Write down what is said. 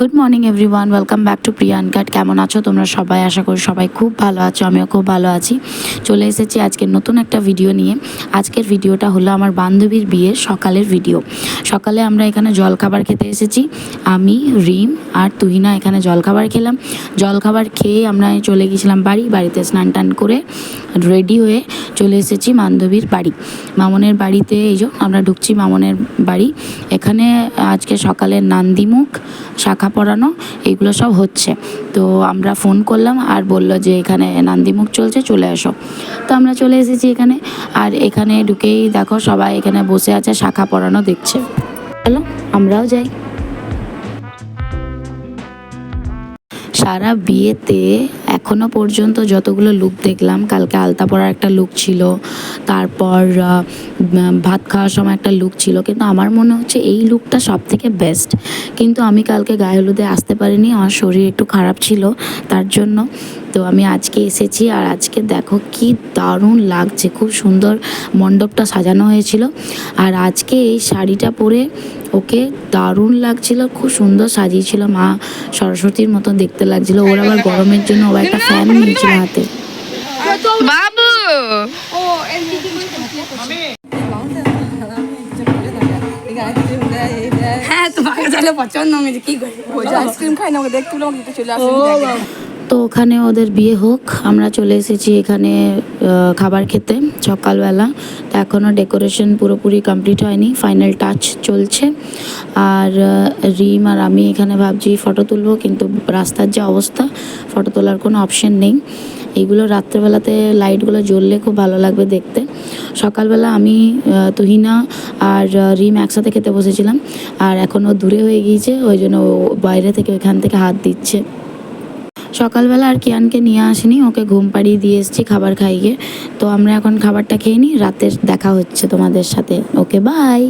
Good morning everyone welcome back to Priyan কাট কেমন আছো? তোমরা সবাই? আশা করি সবাই খুব ভালো আছো। আমিও খুব ভালো আছি। চলে এসেছি আজকের নতুন একটা ভিডিও নিয়ে। আজকের ভিডিওটা হলো আমার বান্ধবীর বিয়ের সকালের ভিডিও সকালে আমরা এখানে জলখাবার খেতে এসেছি। আমি, রিম আর তুহিনা এখানে জলখাবার খেলাম। জলখাবার খেয়ে আমরা চলে গেছিলাম বাড়ি। বাড়িতে স্নান টান করে রেডি হয়ে চলে এসেছি বান্ধবীর বাড়ি। মামনের বাড়িতে এই যে আমরা ঢুকছি মামনের বাড়ি। এখানে আজকে সকালে নান্দিমুখ, শাখা পড়ানো, এইগুলো সব হচ্ছে। তো আমরা ফোন করলাম আর বলল যে এখানে নান্দিমুখ চলছে, চলে আসো তো আমরা চলে এসেছি এখানে আর এখানে ঢুকেই দেখো সবাই এখানে বসে আছে, শাখা পড়ানো দেখছে। চলো আমরাও যাই। সারা বিয়েতে এখনও পর্যন্ত যতগুলো লুক দেখলাম, কালকে আলতা পরার একটা লুক ছিল, তারপর ভাত খাওয়ার সময় একটা লুক ছিল, কিন্তু আমার মনে হচ্ছে এই লুকটা সব থেকে বেস্ট কিন্তু আমি কালকে গায়ে হলুদে আসতে পারিনি, আমার শরীর একটু খারাপ ছিল, তার জন্য। তো আমি আজকে এসেছি আর আজকে দেখো কি দারুণ লাগছে, খুব সুন্দর মণ্ডপটা সাজানো হয়েছিল। আর আজকে এই শাড়িটা পরে ওকে দারুণ লাগছিল খুব সুন্দর সাজিয়েছিল মা সরস্বতীর মতো দেখতে লাগছিল। ওর আবার গরমের জন্য ও একটা ফ্যান নিয়েছিল হাতে। বাবু! হ্যাঁ তোমাকে তাহলে পছন্দ হয়েছে কি করি? আইসক্রিম খাই না ওকে দেখতে চলে আসে। তো ওখানে ওদের বিয়ে হোক, আমরা চলে এসেছি এখানে খাবার খেতে সকালবেলা। তো এখনও ডেকোরেশন পুরোপুরি কমপ্লিট হয়নি ফাইনাল টাচ চলছে। আর রিম আর আমি এখানে ভাবছি ফটো তুলবো, কিন্তু রাস্তার যে অবস্থা ফটো তোলার কোনো অপশন নেই। এইগুলো রাত্রেবেলাতে লাইটগুলো জ্বললে খুব ভালো লাগবে দেখতে। সকালবেলা আমি তুহিনা আর রিম একসাথে খেতে বসেছিলাম। আর এখন ও দূরে হয়ে গিয়েছে, ওই জন্য বাইরে থেকে ওইখান থেকে হাত দিচ্ছে। সকালবেলা আর কিয়ানকে নিয়ে আসিনি, ওকে ঘুম পাড়িয়ে দিয়ে এসেছি খাবার খাইয়ে। তো আমরা এখন খাবারটা খেয়ে নিই, রাতের দেখা হচ্ছে তোমাদের সাথে। Okay bye